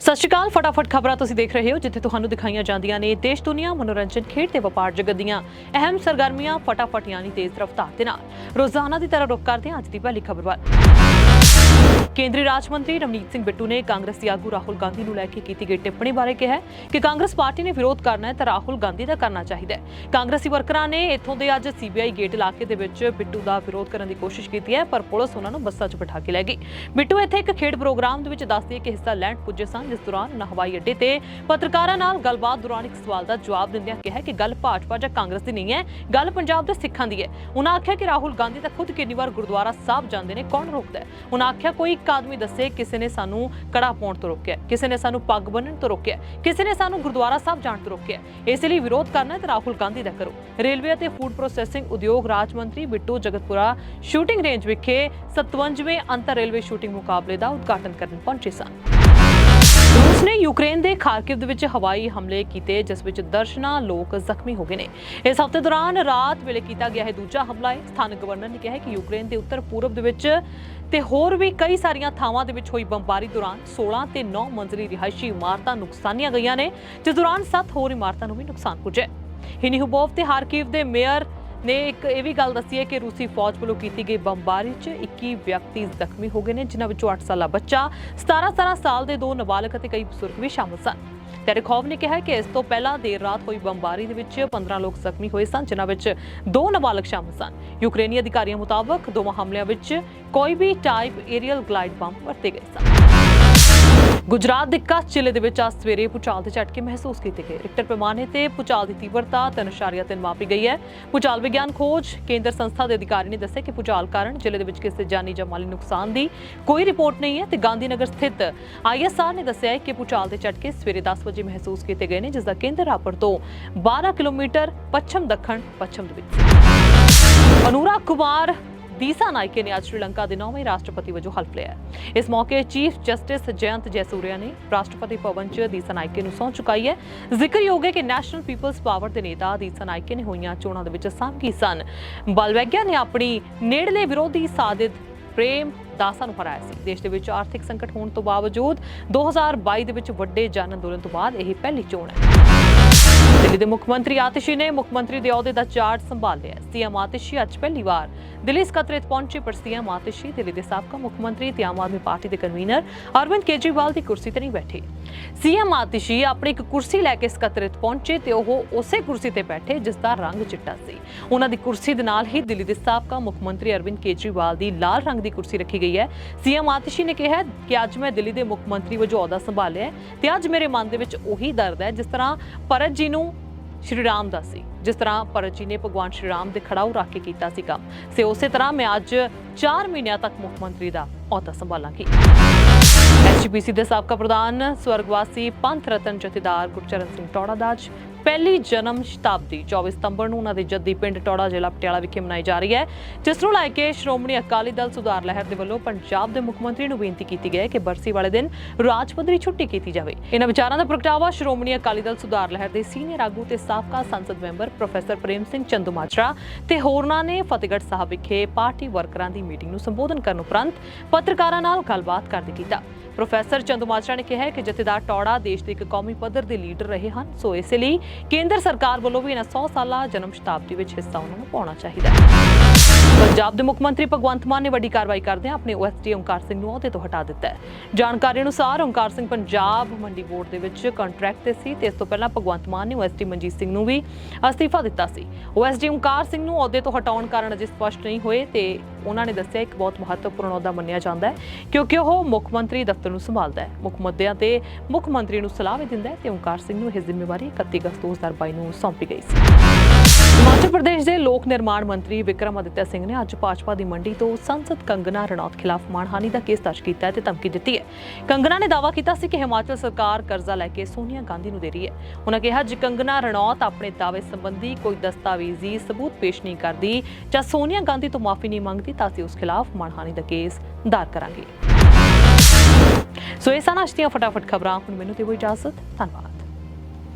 ਸਤਿ ਸ਼੍ਰੀ ਅਕਾਲ, ਫਟਾਫਟ ਖਬਰਾਂ ਤੁਸੀਂ ਦੇਖ ਰਹੇ ਹੋ, ਜਿੱਥੇ ਤੁਹਾਨੂੰ ਦਿਖਾਈਆਂ ਜਾਂਦੀਆਂ ਨੇ ਦੇਸ਼ ਦੁਨੀਆ, ਮਨੋਰੰਜਨ ਖੇਡ ਤੇ ਵਪਾਰ ਜਗਤ ਦੀਆਂ ਅਹਿਮ ਸਰਗਰਮੀਆਂ, ਫਟਾਫਟ ਯਾਨੀ ਤੇਜ਼ ਰਫ਼ਤਾਰ ਦੇ ਨਾਲ। ਰੋਜ਼ਾਨਾ ਦੀ ਤਰ੍ਹਾਂ ਰੁਕ ਕਰਦੇ ਹਾਂ ਅੱਜ ਦੀ ਪਹਿਲੀ ਖਬਰ ਵੱਲ। ਕੇਂਦਰੀ ਰਾਜ ਮੰਤਰੀ ਰਮਨੀਤ ਸਿੰਘ ਬਿੱਟੂ ਨੇ ਕਾਂਗਰਸੀ ਆਗੂ ਰਾਹੁਲ ਗਾਂਧੀ ਨੂੰ ਲੈ ਕੇ ਕੀਤੀ ਗਈ ਟਿੱਪਣੀ ਬਾਰੇ ਕਿਹਾ ਕਿ ਕਾਂਗਰਸ ਪਾਰਟੀ ਨੇ ਵਿਰੋਧ ਕਰਨਾ ਹੈ ਤਾਂ ਰਾਹੁਲ ਗਾਂਧੀ ਦਾ ਕਰਨਾ ਚਾਹੀਦਾ ਹੈ। ਕਾਂਗਰਸੀ ਵਰਕਰਾਂ ਨੇ ਇੱਥੋਂ ਦੇ ਅੱਜ ਸੀਬੀਆਈ ਗੇਟ ਇਲਾਕੇ ਦੇ ਵਿੱਚ ਬਿੱਟੂ ਦਾ ਵਿਰੋਧ ਕਰਨ ਦੀ ਕੋਸ਼ਿਸ਼ ਕੀਤੀ ਹੈ, ਪਰ ਪੁਲਿਸ ਉਹਨਾਂ ਨੂੰ ਬੱਸਾਂ 'ਚ ਬਿਠਾ ਕੇ ਲੈ ਗਈ। ਬਿੱਟੂ ਇੱਥੇ ਇੱਕ ਖੇਡ ਪ੍ਰੋਗਰਾਮ ਦੇ ਵਿੱਚ ਦੱਸਦੀ ਹੈ ਕਿ ਹਿੱਸਾ ਲੈਣ ਪੁੱਜੇ ਸਨ ਜਿਸ ਦੌਰਾਨ ਉਹਨਾਂ ਹਵਾਈ ਅੱਡੇ ਤੇ ਪੱਤਰਕਾਰਾਂ ਨਾਲ ਗੱਲਬਾਤ ਦੌਰਾਨ ਇੱਕ ਸਵਾਲ ਦਾ ਜਵਾਬ ਦਿੰਦਿਆਂ ਕਿਹਾ ਕਿ ਗੱਲ ਭਾਜਪਾ ਜਾਂ ਕਾਂਗਰਸ ਦੀ ਨਹੀਂ ਹੈ, ਗੱਲ ਪੰਜਾਬ ਦੇ ਸਿੱਖਾਂ ਦੀ ਹੈ। ਉਹਨਾਂ ਆਖਿਆ ਕਿ ਰਾਹੁਲ ਗਾਂਧੀ ਤਾਂ ਖੁਦ ਕਿੰਨੀ ਵਾਰ ਗੁਰਦੁਆਰਾ ਸਾਹਿਬ ਜਾਂਦੇ ਨੇ, ਕੌਣ ਰੋਕਦਾ ਹੈ? ਉਹਨਾਂ ਆਖਿਆ, ਕੋਈ ਇੱਕ ਆਦਮੀ ਦੱਸੇ ਕਿਸੇ ਨੇ ਸਾਨੂੰ ਕੜਾ ਪਾਉਣ ਤੋਂ ਰੋਕਿਆ ਕਿਸੇ ਨੇ ਸਾਨੂੰ ਪੱਗ ਬੰਨਣ ਤੋਂ ਰੋਕਿਆ ਕਿਸੇ ਨੇ ਸਾਨੂੰ ਗੁਰਦੁਆਰਾ ਸਾਹਿਬ ਜਾਣ ਤੋਂ ਰੋਕਿਆ ਇਸ ਲਈ ਵਿਰੋਧ ਕਰਨਾ ਹੈ ਰਾਹੁਲ ਗਾਂਧੀ ਦਾ ਕਰੋ। ਰੇਲਵੇ ਅਤੇ ਫੂਡ ਪ੍ਰੋਸੈਸਿੰਗ ਉਦਯੋਗ ਰਾਜ ਮੰਤਰੀ ਬਿੱਟੂ ਜਗਤਪੁਰਾ ਸ਼ੂਟਿੰਗ ਰੇਂਜ ਵਿਖੇ 57ਵੇਂ ਅੰਤਰ ਰੇਲਵੇ ਸ਼ੂਟਿੰਗ ਮੁਕਾਬਲੇ ਦਾ ਉਦਘਾਟਨ ਕਰਨ ਪਹੁੰਚੇ ਸਨ। ਰੂਸ ਨੇ ਯੂਕਰੇਨ ਦੇ ਖਾਰਕਿਵ ਦੇ ਵਿੱਚ ਹਵਾਈ ਹਮਲੇ ਕੀਤੇ, ਜਿਸ ਵਿੱਚ ਦਰਸ਼ਨਾਂ ਲੋਕ ਜ਼ਖਮੀ ਹੋ ਗਏ ਨੇ। ਇਸ ਹਫ਼ਤੇ ਦੌਰਾਨ ਰਾਤ ਵੇਲੇ ਕੀਤਾ ਗਿਆ ਹੈ ਦੂਜਾ ਹਮਲਾ ਹੈ। ਸਥਾਨਕ ਗਵਰਨਰ ਨੇ ਕਿਹਾ ਹੈ ਕਿ ਯੂਕਰੇਨ ਦੇ ਉੱਤਰ ਪੂਰਬ ਦੇ ਵਿੱਚ ਤੇ ਹੋਰ ਵੀ ਕਈ ਸਾਰੀਆਂ ਥਾਵਾਂ ਦੇ ਵਿੱਚ ਹੋਈ ਬੰਬਾਰੀ ਦੌਰਾਨ 16 ਤੇ 9 ਮੰਜ਼ਲੀ ਰਿਹਾਇਸ਼ੀ ਇਮਾਰਤਾਂ ਨੁਕਸਾਨੀਆਂ ਗਈਆਂ ਨੇ, ਜਿਸ ਦੌਰਾਨ 7 ਹੋਰ ਇਮਾਰਤਾਂ ਨੂੰ ਵੀ ਨੁਕਸਾਨ ਪੁੱਜਿਆ ਹੈ। ਹਿਨੀਹੁਬੋਵ ਤੇ ਹਾਰਕਿਵ ਦੇ ਮੇਅਰ ਨੇ ਇੱਕ ਇਹ ਵੀ ਗੱਲ ਦੱਸੀ ਹੈ ਕਿ ਰੂਸੀ ਫੌਜ ਵੱਲੋਂ ਕੀਤੀ ਗਈ ਬੰਬਾਰੀ 'ਚ 21 ਵਿਅਕਤੀ ਜ਼ਖਮੀ ਹੋ ਗਏ ਨੇ, ਜਿਨ੍ਹਾਂ ਵਿੱਚੋਂ 8 ਸਾਲਾ ਬੱਚਾ 17-17 ਸਾਲ ਦੇ ਦੋ ਨਾਬਾਲਗ ਅਤੇ ਕਈ ਬਜ਼ੁਰਗ ਵੀ ਸ਼ਾਮਲ ਸਨ। ਟੈਰੀਖੋਵ ਨੇ ਕਿਹਾ ਕਿ ਇਸ ਤੋਂ ਪਹਿਲਾਂ ਦੇਰ ਰਾਤ ਹੋਈ ਬੰਬਾਰੀ ਦੇ ਵਿੱਚ 15 ਲੋਕ ਜ਼ਖਮੀ ਹੋਏ ਸਨ, ਜਿਨ੍ਹਾਂ ਵਿੱਚ ਦੋ ਨਾਬਾਲਗ ਸ਼ਾਮਲ ਸਨ। ਯੂਕਰੇਨੀ ਅਧਿਕਾਰੀਆਂ ਮੁਤਾਬਕ ਦੋਵਾਂ ਹਮਲਿਆਂ ਵਿੱਚ ਕੋਈ ਵੀ ਟਾਈਪ ਏਰੀਅਲ ਗਲਾਈਡ ਬੰਬ ਵਰਤੇ ਗਏ ਸਨ। ਗੁਜਰਾਤ ਦੇ ਕੱਛ ਜ਼ਿਲ੍ਹੇ ਦੇ ਵਿੱਚ ਅੱਜ ਸਵੇਰੇ ਭੂਚਾਲ ਦੇ ਝਟਕੇ ਮਹਿਸੂਸ ਕੀਤੇ ਗਏ। ਰਿਕਟਰ ਪੈਮਾਨੇ ਤੇ ਭੂਚਾਲ ਦੀ ਤੀਬਰਤਾ 3.3 ਮਾਪੀ ਗਈ ਹੈ। ਭੂਚਾਲ ਵਿਗਿਆਨ ਖੋਜ ਕੇਂਦਰ ਸੰਸਥਾ ਦੇ ਅਧਿਕਾਰੀ ਨੇ ਦੱਸਿਆ ਕਿ ਭੂਚਾਲ ਕਾਰਨ ਜ਼ਿਲ੍ਹੇ ਦੇ ਵਿੱਚ ਕਿਸੇ ਜਾਨੀ ਜਾਂ ਮਾਲੀ ਨੁਕਸਾਨ ਦੀ ਕੋਈ ਰਿਪੋਰਟ ਨਹੀਂ ਹੈ ਤੇ ਗਾਂਧੀਨਗਰ ਸਥਿਤ ਆਈਐਸਆਰ ਨੇ ਦੱਸਿਆ ਹੈ ਕਿ ਭੂਚਾਲ ਦੇ ਝਟਕੇ ਸਵੇਰੇ 10 ਵਜੇ ਮਹਿਸੂਸ ਕੀਤੇ ਗਏ ਨੇ, ਜਿਸ ਦਾ ਕੇਂਦਰ ਰਾਪਰ ਤੋਂ 12 ਕਿਲੋਮੀਟਰ ਪੱਛਮ ਦੱਖਣ, ਪੱਛਮ ਦੇ ਵਿੱਚ। ਸੀ ਕੁਮਾਰ ਦੀਸਾ ਨਾਇਕੇ ਨੇ ਅੱਜ ਸ਼੍ਰੀਲੰਕਾ ਦੇ ਨੌਵੇਂ ਰਾਸ਼ਟਰਪਤੀ ਵਜੋਂ ਹਲਫ ਲਿਆ ਇਸ ਮੌਕੇ ਚੀਫ ਜਸਟਿਸ ਜਯੰਤ ਜੈਸੂਰੀਆ ਨੇ ਰਾਸ਼ਟਰਪਤੀ ਭਵਨ 'ਚ ਦੀਸਾ ਨਾਇਕੇ ਨੂੰ ਸਹੁੰ ਚੁਕਾਈ ਹੈ। ਜ਼ਿਕਰਯੋਗ ਹੈ ਕਿ ਨੈਸ਼ਨਲ ਪੀਪਲਸ ਪਾਵਰ ਦੇ ਨੇਤਾ ਦੀਸਾ ਨਾਇਕੇ ਨੇ ਹੋਈਆਂ ਚੋਣਾਂ ਦੇ ਵਿੱਚ ਸਾਂਭੀ ਸਨ। ਬਲਵੈਗਿਆ ਨੇ ਆਪਣੀ ਨੇੜਲੇ ਵਿਰੋਧੀ ਸਾਦਿਦ ਪ੍ਰੇਮ ਦਾਸਾਂ ਨੂੰ ਹਰਾਇਆ ਸੀ। ਦੇਸ਼ ਦੇ ਵਿੱਚ ਆਰਥਿਕ ਸੰਕਟ ਹੋਣ ਤੋਂ ਬਾਵਜੂਦ 2022 ਦੇ ਵਿੱਚ ਵੱਡੇ ਜਨ ਅੰਦੋਲਨ ਤੋਂ ਬਾਅਦ ਇਹ ਪਹਿਲੀ ਚੋਣ ਹੈ। ਦਿੱਲੀ ਦੇ ਮੁੱਖ ਮੰਤਰੀ ਆਤਿਸ਼ੀ ਨੇ ਮੁੱਖ ਮੰਤਰੀ ਦੇ ਅਹੁਦੇ ਦਾ ਚਾਰਜ ਸੰਭਾਲ ਲਿਆ ਸੀਐਮ ਆਤਿਸ਼ੀ ਅੱਜ ਪਹਿਲੀ ਵਾਰ ਦਿੱਲੀ ਸਕੱਤਰੇਤ ਪਹੁੰਚੇ, ਪਰ ਸੀਐਮ ਆਤਿਸ਼ੀ ਦਿੱਲੀ ਦੇ ਸਾਬਕਾ ਮੁੱਖ ਮੰਤਰੀ ਤੇ ਆਮ ਆਦਮੀ ਪਾਰਟੀ ਦੇ ਕਨਵੀਨਰ ਅਰਵਿੰਦ ਕੇਜਰੀਵਾਲ ਦੀ ਕੁਰਸੀ ਤੇ ਨਹੀਂ ਬੈਠੇ। ਸੀਐਮ ਆਤਿਸ਼ੀ ਆਪਣੀ ਇੱਕ ਕੁਰਸੀ ਲੈ ਕੇ ਸਕੱਤਰੇਤ ਪਹੁੰਚੇ ਤੇ ਉਹ ਉਸੇ ਕੁਰਸੀ ਤੇ ਬੈਠੇ ਜਿਸ ਦਾ ਰੰਗ ਚਿੱਟਾ ਸੀ। ਉਹਨਾਂ ਦੀ ਕੁਰਸੀ ਦੇ ਨਾਲ ਹੀ ਦਿੱਲੀ ਦੇ ਸਾਬਕਾ ਮੁੱਖ ਮੰਤਰੀ ਅਰਵਿੰਦ ਕੇਜਰੀਵਾਲ ਦੀ ਲਾਲ ਰੰਗ ਦੀ ਕੁਰਸੀ ਰੱਖੀ ਗਈ ਹੈ। ਸੀਐਮ ਆਤਿਸ਼ੀ ਨੇ ਕਿਹਾ ਕਿ ਅੱਜ ਮੈਂ ਦਿੱਲੀ ਦੇ ਮੁੱਖ ਮੰਤਰੀ ਵਜੋਂ ਅਹੁਦਾ ਸੰਭਾਲਿਆ ਤੇ ਅੱਜ ਮੇਰੇ ਮਨ ਦੇ ਵਿੱਚ ਉਹੀ ਦਰਦ ਹੈ ਜਿਸ ਤਰ੍ਹਾਂ ਭਰਤ ਜੀ ਨੂੰ ਸ਼੍ਰੀ ਰਾਮ ਦਾ ਸੀ। ਜਿਸ ਤਰ੍ਹਾਂ ਭਰਤ ਜੀ ਨੇ ਭਗਵਾਨ ਸ਼੍ਰੀ ਰਾਮ ਦੇ ਖੜਾਊ ਰੱਖ ਕੇ ਕੀਤਾ ਸੀ ਕੰਮ ਸੇ ਉਸੇ ਤਰ੍ਹਾਂ ਮੈਂ ਅੱਜ 4 ਮਹੀਨਿਆਂ ਤੱਕ ਮੁੱਖ ਮੰਤਰੀ ਦਾ ਅਹੁਦਾ ਸੰਭਾਲਾਂਗੀ। ਐਸਜੀਪੀਸੀ ਦੇ ਸਾਬਕਾ ਪ੍ਰਧਾਨ, ਸਵਰਗਵਾਸੀ ਪੰਥ ਰਤਨ ਜਥੇਦਾਰ ਗੁਰਚਰਨ ਸਿੰਘ ਟੌੜਾ ਦਾ ਅੱਜ ਪਹਿਲੀ ਜਨਮ ਸ਼ਤਾਬਦੀ 24 ਸਤੰਬਰ ਨੂੰ ਉਹਨਾਂ ਦੇ ਜੱਦੀ ਪਿੰਡ ਟੌੜਾ ਜ਼ਿਲ੍ਹਾ ਪਟਿਆਲਾ ਵਿਖੇ ਮਨਾਈ ਜਾ ਰਹੀ ਹੈ, ਜਿਸ ਨੂੰ ਲੈ ਕੇ ਸ਼੍ਰੋਮਣੀ ਅਕਾਲੀ ਦਲ ਸੁਧਾਰ ਲਹਿਰ ਦੇ ਵੱਲੋਂ ਪੰਜਾਬ ਦੇ ਮੁੱਖ ਮੰਤਰੀ ਨੂੰ ਬੇਨਤੀ ਕੀਤੀ ਗਈ ਹੈ ਕਿ ਬਰਸੀ ਵਾਲੇ ਦਿਨ ਰਾਜ ਪੱਧਰੀ ਛੁੱਟੀ ਕੀਤੀ ਜਾਵੇ। ਇਹਨਾਂ ਵਿਚਾਰਾਂ ਦਾ ਪ੍ਰਗਟਾਵਾ ਸ਼੍ਰੋਮਣੀ ਅਕਾਲੀ ਦਲ ਸੁਧਾਰ ਲਹਿਰ ਦੇ ਸੀਨੀਅਰ ਆਗੂ ਤੇ ਸਾਬਕਾ ਸੰਸਦ ਮੈਂਬਰ ਪ੍ਰੋਫੈਸਰ ਪ੍ਰੇਮ ਸਿੰਘ ਚੰਦੂਮਾਜਰਾ ਤੇ ਹੋਰਨਾਂ ਨੇ ਫਤਿਹਗੜ੍ਹ ਸਾਹਿਬ ਵਿਖੇ ਪਾਰਟੀ ਵਰਕਰਾਂ ਦੀ ਮੀਟਿੰਗ ਨੂੰ ਸੰਬੋਧਨ ਕਰਨ ਉਪਰੰਤ ਪੱਤਰਕਾਰਾਂ ਨਾਲ ਗੱਲਬਾਤ ਕਰਦੇ ਕੀਤਾ। ਪ੍ਰੋਫੈਸਰ ਚੰਦੂਮਾਜਰਾ ਨੇ ਕਿਹਾ ਕਿ ਜਥੇਦਾਰ ਟੌੜਾ ਦੇਸ਼ ਦੇ ਇੱਕ ਕੌਮੀ ਪੱਧਰ ਦੇ ਲੀਡਰ ਰਹੇ ਹਨ, ਸੋ ਇਸੇ ਲਈ ਕੇਂਦਰ ਸਰਕਾਰ ਵੱਲੋਂ ਵੀ ਇਹਨਾਂ 100 ਸਾਲਾ ਜਨਮ ਸ਼ਤਾਬਦੀ ਵਿੱਚ ਹਿੱਸਾ ਉਹਨਾਂ ਨੂੰ ਪਾਉਣਾ ਚਾਹੀਦਾ ਹੈ। ਪੰਜਾਬ ਦੇ ਮੁੱਖ ਮੰਤਰੀ ਭਗਵੰਤ ਮਾਨ ਨੇ ਵੱਡੀ ਕਾਰਵਾਈ ਕਰਦਿਆਂ ਆਪਣੇ ਓਐਸਡੀ ਓਮਕਾਰ ਸਿੰਘ ਨੂੰ ਅਹੁਦੇ ਤੋਂ ਹਟਾ ਦਿੱਤਾ ਹੈ। ਜਾਣਕਾਰੀ ਅਨੁਸਾਰ ਓਮਕਾਰ ਸਿੰਘ ਪੰਜਾਬ ਮੰਡੀ ਬੋਰਡ ਦੇ ਵਿੱਚ ਕੰਟਰੈਕਟ ਤੇ ਸੀ ਤੇ ਇਸ ਤੋਂ ਪਹਿਲਾਂ ਭਗਵੰਤ ਮਾਨ ਨੇ ਓਐਸਡੀ ਮਨਜੀਤ ਸਿੰਘ ਨੂੰ ਵੀ ਅਸਤੀਫਾ ਦਿੱਤਾ ਸੀ। ਓਐਸਡੀ ਓਮਕਾਰ ਸਿੰਘ ਨੂੰ ਅਹੁਦੇ ਤੋਂ ਹਟਾਉਣ ਕਾਰਨ ਅਜੇ ਸਪਸ਼ਟ ਨਹੀਂ ਹੋਏ ਤੇ ਉਹਨਾਂ ਨੇ ਦੱਸਿਆ ਇੱਕ ਬਹੁਤ ਮਹੱਤਵਪੂਰਨ ਅਹੁਦਾ ਮੰਨਿਆ ਜਾਂਦਾ ਹੈ, ਕਿਉਂਕਿ ਉਹ ਮੁੱਖ ਮੰਤਰੀ ਦਫ਼ਤਰ ਨੂੰ ਸੰਭਾਲਦਾ ਹੈ। ਮੁੱਖ ਮੁੱਦਿਆਂ ਤੇ ਮੁੱਖ ਮੰਤਰੀ ਨੂੰ ਸਲਾਹ ਵੀ ਦਿੰਦਾ ਹੈ ਤੇ ਓਮਕਾਰ ਸਿੰਘ ਨੂੰ ਇਹ ਜ਼ਿੰਮੇਵਾਰੀ 31 ਅਗਸਤ 2022 ਨੂੰ ਸੌਂਪੀ ਗਈ ਸੀ। ਪ੍ਰਦੇਸ਼ ਦੇ ਲੋਕ ਨਿਰਮਾਣ ਮੰਤਰੀ ਵਿਕਰਮ ਅਦਿੱਤਿਆ ਸਿੰਘ ਨੇ ਅੱਜ ਭਾਜਪਾ ਦੀ ਮੰਡੀ ਤੋਂ ਸੰਸਦ ਕੰਗਨਾ ਰਣੌਤ ਖਿਲਾਫ ਮਾਣਹਾਨੀ ਦਾ ਕੇਸ ਦਰਜ ਕੀਤਾ ਹੈ ਤੇ ਧਮਕੀ ਦਿੱਤੀ ਹੈ। ਕੰਗਨਾ ਨੇ ਦਾਅਵਾ ਕੀਤਾ ਸੀ ਕਿ ਹਿਮਾਚਲ ਸਰਕਾਰ ਕਰਜ਼ਾ ਲੈ ਕੇ ਸੋਨੀਆ ਗਾਂਧੀ ਨੂੰ ਦੇ ਰਹੀ ਹੈ। ਉਹਨਾਂ ਕਿਹਾ, ਜੇ ਕੰਗਨਾ ਰਣੌਤ ਆਪਣੇ ਦਾਅਵੇ ਸੰਬੰਧੀ ਕੋਈ ਦਸਤਾਵੇਜ਼ੀ ਸਬੂਤ ਪੇਸ਼ ਨਹੀਂ ਕਰਦੀ ਜਾਂ ਸੋਨੀਆ ਗਾਂਧੀ ਤੋਂ ਮਾਫੀ ਨਹੀਂ ਮੰਗਦੀ, ਤਾਂ ਅਸੀਂ ਉਸ ਖਿਲਾਫ ਮਾਣਹਾਨੀ ਦਾ ਕੇਸ ਦਾਇਰ ਕਰਾਂਗੇ। ਸੋ ਇਹ ਸਨ ਅੱਜ ਦੀਆਂ ਫਟਾਫਟ ਖਬਰਾਂ। ਹੁਣ ਮੈਨੂੰ ਤੇ ਇਜਾਜ਼ਤ, ਧੰਨਵਾਦ।